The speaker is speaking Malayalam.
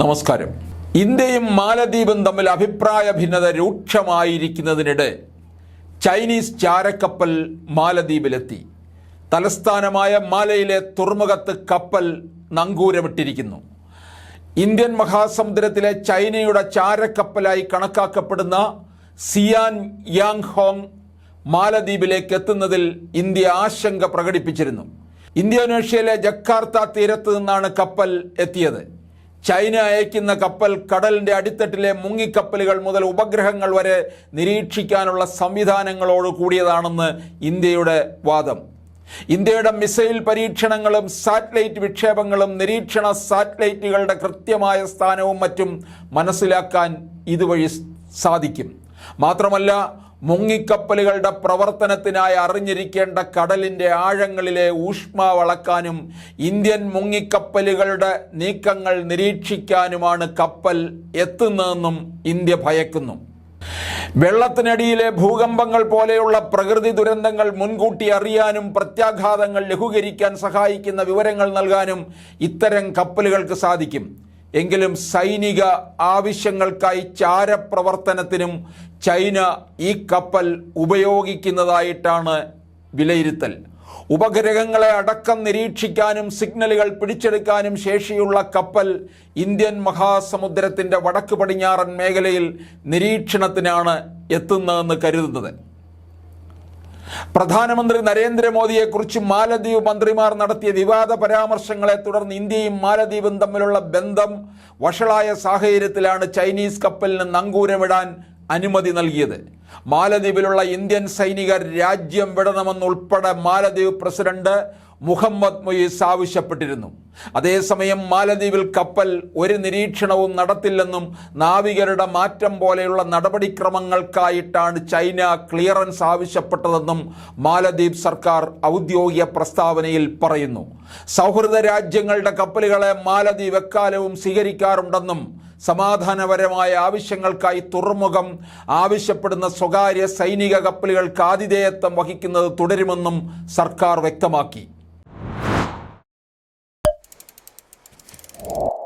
നമസ്കാരം. ഇന്ത്യയും മാലദ്വീപും തമ്മിൽ അഭിപ്രായ ഭിന്നത രൂക്ഷമായിരിക്കുന്നതിനിടെ ചൈനീസ് ചാരക്കപ്പൽ മാലദ്വീപിലെത്തി. തലസ്ഥാനമായ മാലയിലെ തുറമുഖത്ത് കപ്പൽ നങ്കൂരമിട്ടിരിക്കുന്നു. ഇന്ത്യൻ മഹാസമുദ്രത്തിലെ ചൈനയുടെ ചാരക്കപ്പലായി കണക്കാക്കപ്പെടുന്ന സിയാൻ യാങ് ഹോങ് മാലദ്വീപിലേക്ക് എത്തുന്നതിൽ ഇന്ത്യ ആശങ്ക പ്രകടിപ്പിച്ചിരുന്നു. ഇന്തോനേഷ്യയിലെ ജക്കാർത്ത തീരത്ത് നിന്നാണ് കപ്പൽ എത്തിയത്. ചൈന അയക്കുന്ന കപ്പൽ കടലിന്റെ അടിത്തട്ടിലെ മുങ്ങിക്കപ്പലുകൾ മുതൽ ഉപഗ്രഹങ്ങൾ വരെ നിരീക്ഷിക്കാനുള്ള സംവിധാനങ്ങളോട് കൂടിയതാണെന്ന് ഇന്ത്യയുടെ വാദം. ഇന്ത്യയുടെ മിസൈൽ പരീക്ഷണങ്ങളും സാറ്റലൈറ്റ് വിക്ഷേപങ്ങളും നിരീക്ഷണ സാറ്റലൈറ്റുകളുടെ കൃത്യമായ സ്ഥാനവും മറ്റും മനസ്സിലാക്കാൻ ഇതുവഴി സാധിക്കും. മാത്രമല്ല മുങ്ങിക്കപ്പലുകളുടെ പ്രവർത്തനത്തിനായി അറിഞ്ഞിരിക്കേണ്ട കടലിന്റെ ആഴങ്ങളിലെ ഊഷ്മാവളക്കാനും ഇന്ത്യൻ മുങ്ങിക്കപ്പലുകളുടെ നീക്കങ്ങൾ നിരീക്ഷിക്കാനുമാണ് കപ്പൽ എത്തുന്നതെന്നും ഇന്ത്യ ഭയക്കുന്നു. വെള്ളത്തിനടിയിലെ ഭൂകമ്പങ്ങൾ പോലെയുള്ള പ്രകൃതി ദുരന്തങ്ങൾ മുൻകൂട്ടി അറിയാനും പ്രത്യാഘാതങ്ങൾ ലഘൂകരിക്കാൻ സഹായിക്കുന്ന വിവരങ്ങൾ നൽകാനും ഇത്തരം കപ്പലുകൾക്ക് സാധിക്കും. എങ്കിലും സൈനിക ആവശ്യങ്ങൾക്കായി ചാരപ്രവർത്തനത്തിനും ചൈന ഈ കപ്പൽ ഉപയോഗിക്കുന്നതായിട്ടാണ് വിലയിരുത്തൽ. ഉപഗ്രഹങ്ങളെ അടക്കം നിരീക്ഷിക്കാനും സിഗ്നലുകൾ പിടിച്ചെടുക്കാനും ശേഷിയുള്ള കപ്പൽ ഇന്ത്യൻ മഹാസമുദ്രത്തിന്റെ വടക്ക് പടിഞ്ഞാറൻ മേഖലയിൽ നിരീക്ഷണത്തിനാണ് എത്തുന്നതെന്ന് കരുതുന്നത്. പ്രധാനമന്ത്രി നരേന്ദ്രമോദിയെക്കുറിച്ച് മാലദ്വീപ് മന്ത്രിമാർ നടത്തിയ വിവാദ പരാമർശങ്ങളെ തുടർന്ന് ഇന്ത്യയും മാലദ്വീപും തമ്മിലുള്ള ബന്ധം വഷളായ സാഹചര്യത്തിലാണ് ചൈനീസ് കപ്പലിന് നങ്കൂരമിടാൻ അനുമതി നൽകിയത്. മാലദ്വീപിലുള്ള ഇന്ത്യൻ സൈനികർ രാജ്യം വിടണമെന്നുൾപ്പെടെ മാലദ്വീപ് പ്രസിഡന്റ് മുഹമ്മദ് മൊയ്സ് ആവശ്യപ്പെട്ടിരുന്നു. അതേസമയം മാലദ്വീപിൽ കപ്പൽ ഒരു നിരീക്ഷണവും നടത്തില്ലെന്നും നാവികരുടെ മാറ്റം പോലെയുള്ള നടപടിക്രമങ്ങൾക്കായിട്ടാണ് ചൈന ക്ലിയറൻസ് ആവശ്യപ്പെട്ടതെന്നും മാലദ്വീപ് സർക്കാർ ഔദ്യോഗിക പ്രസ്താവനയിൽ പറയുന്നു. സൗഹൃദ രാജ്യങ്ങളുടെ കപ്പലുകളെ മാലദ്വീപ് എക്കാലവും സ്വീകരിക്കാറുണ്ടെന്നും സമാധാനപരമായ ആവശ്യങ്ങൾക്കായി തുറമുഖം ആവശ്യപ്പെടുന്ന സ്വകാര്യ സൈനിക കപ്പലുകൾക്ക് ആതിഥേയത്വം വഹിക്കുന്നത് തുടരുമെന്നും സർക്കാർ വ്യക്തമാക്കി. you.